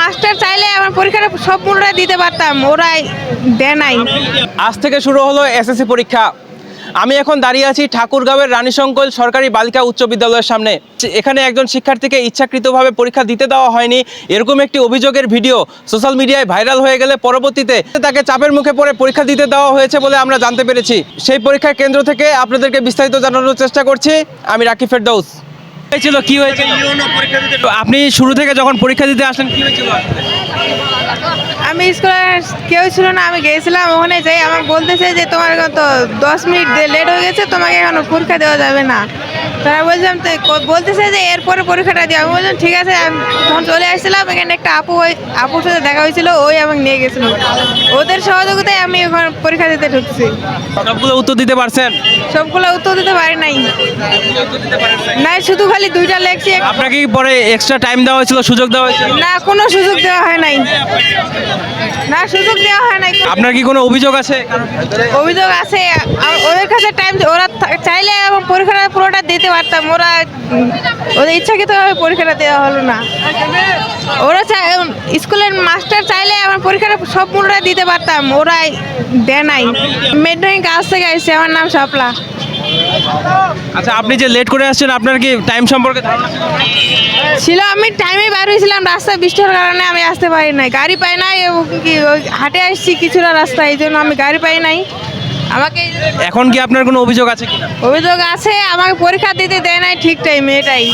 Master চাইলে আমার পরীক্ষাটা সম্পূর্ণটা দিতে পারতাম, ওরাই দেয় নাই। আজ থেকে শুরু হলো এসএসসি পরীক্ষা। আমি এখন দাঁড়িয়ে আছি ঠাকুরগাঁওয়ের রানীশঙ্কল সরকারি বালিকা উচ্চ বিদ্যালয়ের সামনে। এখানে একজন শিক্ষার্থীকে ইচ্ছাকৃতভাবে পরীক্ষা দিতে দেওয়া হয়নি। এরকম একটি অভিযোগের ভিডিও সোশ্যাল মিডিয়ায় ভাইরাল হয়ে গেলে পরবর্তীতে তাকে চাপের মুখে পড়ে পরীক্ষা দিতে দেওয়া হয়েছে বলে আমরা জানতে পেরেছি। সেই পরীক্ষার কেন্দ্র থেকে আপনাদেরকে বিস্তারিত জানানোর চেষ্টা করছি। আমি রাকি ফেরদৌস। হয়েছিল? কি হয়েছিল? আপনি শুরু থেকে যখন পরীক্ষা দিতে আসলেন, কি হয়েছিল আমি স্কুলে কেউ ছিল না, আমি গিয়েছিলাম ওখানে যাই আমার বলতেছে যে তোমার তো দশ মিনিট লেট হয়ে গেছে, তোমাকে এখন পরীক্ষা দেওয়া যাবে না। তারা বলছিলাম তো বলতেছে যে এরপরে পরীক্ষাটা দিও। আমি বললাম ঠিক আছে। আমি তখন চলে আসছিলাম। এখানে একটা আপু ওই- আপুর সাথে দেখা হয়েছিল। ওই আমাকে নিয়ে গেছিল। ওদের সহযোগিতায় আমি এখন পরীক্ষা দিতে ঢুকছি। সবগুলো উত্তর দিতে পারছেন? সবগুলো উত্তর দিতে পারি নাই। না শুধু খালি দুইটা লেখছি। আপনাকে পরে এক্সট্রা টাইম দেওয়া হয়েছিল সুযোগ দেওয়া হয়েছিল? না কোনো সুযোগ দেওয়া হয় নাই। না সুযোগ দেওয়া হয় নাই। আপনার কি কোনো অভিযোগ আছে? অভিযোগ আছে ওদের কাছে টাইম ওরা চাইলে এবং পরীক্ষাটা পুরোটা দিতে পারতাম। ওরা ওদের ইচ্ছাকৃতভাবে পরীক্ষাটা দেওয়া হলো না। ওরা চাই স্কুলের মাস্টার চাইলে আমার পরীক্ষাটা সম্পূর্ণটা দিতে পারতাম। ওরা দেয় নাই। মেড্রোইং কাজ থেকে আসছে আমার নাম শাপলা আচ্ছা আপনি যে লেট করে আসছেন আপনার কি টাইম সম্পর্কে ধারণা ছিল? আমি টাইমে বার হয়েছিলাম রাস্তায় বৃষ্টির কারণে আমি আসতে পারি নাই। গাড়ি পাই নাই এবং কি ওই হাটে আসছি কিছুটা রাস্তা এই জন্য আমি গাড়ি পাই নাই। আমাকে এখন কি আপনার কোনো অভিযোগ আছে কিনা? অভিযোগ আছে আমাকে পরীক্ষা দিতে দেয় নাই ঠিক টাইমে এটাই।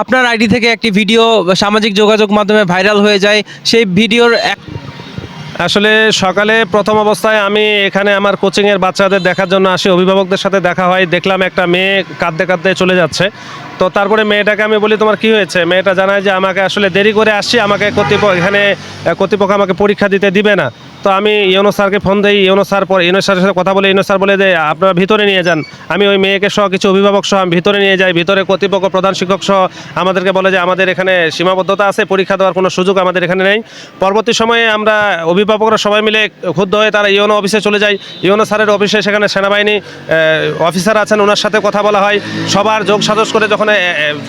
আপনার আইডি থেকে একটি ভিডিও সামাজিক যোগাযোগ মাধ্যমে ভাইরাল হয়ে যায়। সেই ভিডিওর এক আসলে সকালে প্রথম অবস্থায় আমি এখানে আমার কোচিংয়ের বাচ্চাদের দেখার জন্য আসি। অভিভাবকদের সাথে দেখা হয়। দেখলাম একটা মেয়ে কাঁদতে কাঁদতে চলে যাচ্ছে। তো তারপরে মেয়েটাকে আমি বলি, তোমার কি হয়েছে? মেয়েটা জানায় যে, আমাকে আসলে দেরি করে আসছি, আমাকে কর্তৃপক্ষ এখানে কর্তৃপক্ষ আমাকে পরীক্ষা দিতে দিবে না। তো আমি ইউনো স্যারকে ফোন দিই, ইউনো স্যার পর, ইউনো স্যারের সাথে কথা বলে, ইউনো স্যার বলে যে, আপনারা ভিতরে নিয়ে যান। আমি ওই মেয়েকে সহ কিছু অভিভাবক সহ আমি ভিতরে নিয়ে যাই, ভিতরে কর্তৃপক্ষ, প্রধান শিক্ষক সহ আমাদেরকে বলে যে, আমাদের এখানে সীমাবদ্ধতা আছে, পরীক্ষা দেওয়ার কোনো সুযোগ আমাদের এখানে নেই। পরবর্তী সময়ে আমরা অভিভাবকরা সবাই মিলে ক্ষুব্ধ হয়ে তারা ইউনো অফিসে চলে যায় ইউনো স্যারের অফিসে সেখানে সেনাবাহিনী অফিসার আছেন, ওনার সাথে কথা বলা হয়। সবার যোগ সাজস করে যখন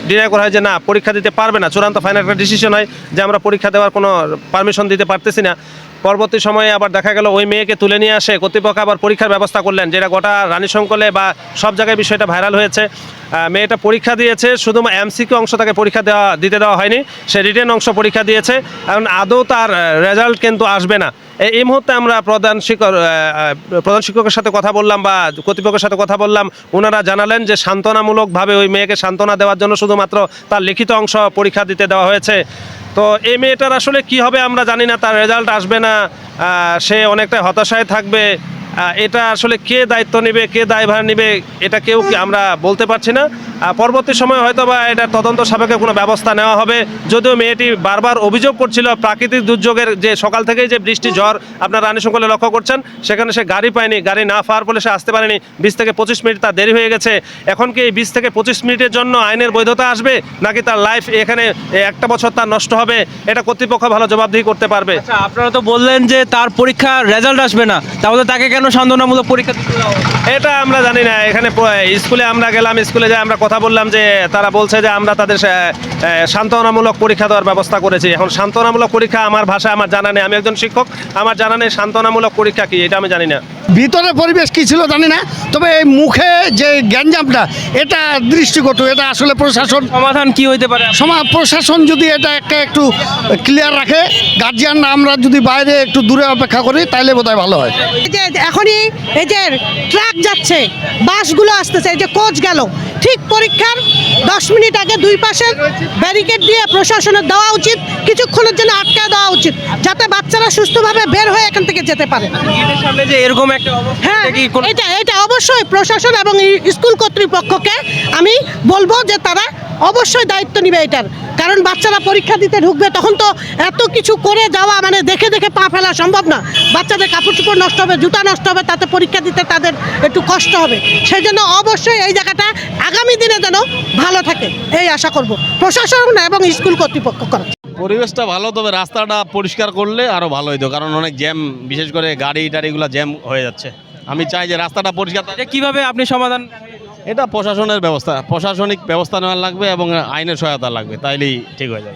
ডিনাই করা হয় যে না, পরীক্ষা দিতে পারবে না। চূড়ান্ত ফাইনাল একটা ডিসিশন হয় যে আমরা পরীক্ষা দেওয়ার কোনো পারমিশন দিতে পারতেছি না। পরবর্তী সময়ে আবার দেখা গেল ওই মেয়েকে তুলে নিয়ে আসে, কর্তৃপক্ষ আবার পরীক্ষার ব্যবস্থা করলেন, যেটা গোটা রানী রানীশঙ্কলে বা সব জায়গায় বিষয়টা ভাইরাল হয়েছে। মেয়েটা পরীক্ষা দিয়েছে, শুধু এমসিকিউ অংশ তাকে পরীক্ষা দেওয়া, দিতে দেওয়া হয়নি, সে রিটেন অংশ পরীক্ষা দিয়েছে। কারণ আদৌ তার রেজাল্ট কিন্তু আসবে না। এই মুহূর্তে আমরা প্রধান শিক্ষক প্রধান শিক্ষকের সাথে কথা বললাম বা কর্তৃপক্ষের সাথে কথা বললাম। ওনারা জানালেন যে সান্ত্বনামূলকভাবে ওই মেয়েকে সান্ত্বনা দেওয়ার জন্য শুধুমাত্র তার লিখিত অংশ পরীক্ষা দিতে দেওয়া হয়েছে। তো এই মেয়েটার আসলে কি হবে আমরা জানি না, তার রেজাল্ট আসবে না সে অনেকটা হতাশায় থাকবে। এটা আসলে কে দায়িত্ব নেবে, কে দায়ভার নেবে, এটা কেউ আমরা বলতে পারছি না। পরবর্তী সময় হয়তো বা এটা তদন্ত সাপেক্ষে কোনো ব্যবস্থা নেওয়া হবে। যদিও মেয়েটি বারবার অভিযোগ করছিল প্রাকৃতিক দুর্যোগের যে সকাল থেকেই যে বৃষ্টি ঝড় আপনার রানী সকলে লক্ষ্য করছেন সেখানে সে গাড়ি পায়নি গাড়ি না পাওয়ার ফলে সে আসতে পারেনি। বিশ থেকে পঁচিশ মিনিট তার দেরি হয়ে গেছে। এখন কি এই বিশ থেকে পঁচিশ মিনিটের জন্য আইনের বৈধতা আসবে নাকি তার লাইফ এখানে একটা বছর তার নষ্ট হবে? এটা কর্তৃপক্ষ ভালো জবাবদিহি করতে পারবে। আচ্ছা আপনারা তো বললেন যে তার পরীক্ষা রেজাল্ট আসবে না। তাহলে তাকে কেন সান্ত্বনামূলক পরীক্ষা এটা আমরা জানি না। এখানে স্কুলে আমরা গেলাম স্কুলে যাই আমরা কথা বললাম যে তারা বলছে যে আমরা তাদের সান্ত্বনামূলক পরীক্ষা দেওয়ার ব্যবস্থা করেছি। এখন সান্ত্বনামূলক পরীক্ষা আমার ভাষা আমার জানা নেই। আমি একজন শিক্ষক আমার জানা নেই সান্ত্বনামূলক পরীক্ষা কি এটা আমি জানি না। ভিতরে পরিবেশ কি ছিল জানি না তবে এই মুখে যে গ্যাঞ্জামটা এটা দৃষ্টিগত এটা আসলে প্রশাসন সমাধান কি হইতে পারে? সমা প্রশাসন যদি এটা একটা একটু ক্লিয়ার রাখে গার্জিয়ান আমরা যদি বাইরে একটু দূরে অপেক্ষা করি তাইলে বোধহয় ভালো হয়। এই যে এখনই এই যে ট্রাক যাচ্ছে বাসগুলো আসতেছে এই যে কোচ গেল ঠিক পরীক্ষার দশ মিনিট আগে দুই পাশে ব্যারিকেড দিয়ে প্রশাসনের দেওয়া উচিত কিছুক্ষণের জন্য আটকা দেওয়া উচিত যাতে বাচ্চারা সুস্থভাবে বের হয়ে এখান থেকে যেতে পারে। হ্যাঁ এটা এটা অবশ্যই প্রশাসন এবং স্কুল কর্তৃপক্ষকে আমি বলব যে তারা অবশ্যই দায়িত্ব নিবে এটার। কারণ বাচ্চারা পরীক্ষা দিতে ঢুকবে, তখন তো এত কিছু করে যাওয়া মানে দেখে দেখে পা ফেলা সম্ভব না। বাচ্চাদের কাপড় চোপড় নষ্ট হবে, জুতা নষ্ট হবে, তাতে পরীক্ষা দিতে তাদের একটু কষ্ট হবে। সেই জন্য অবশ্যই এই জায়গাটা আগামী দিনে যেন ভালো থাকে, এই আশা করব। প্রশাসন এবং স্কুল কর্তৃপক্ষ করা। পরিবেশটা ভালো, তবে রাস্তাটা পরিষ্কার করলে আরও ভালো হতো কারণ অনেক জ্যাম, বিশেষ করে গাড়ি টাড়িগুলো জ্যাম হয়ে যাচ্ছে। আমি চাই যে রাস্তাটা পরিষ্কার থাকে। কীভাবে আপনি সমাধান এটা প্রশাসনের ব্যবস্থা। প্রশাসনিক ব্যবস্থা নেওয়া লাগবে এবং আইনের সহায়তা লাগবে তাইলেই ঠিক হয়ে যাবে।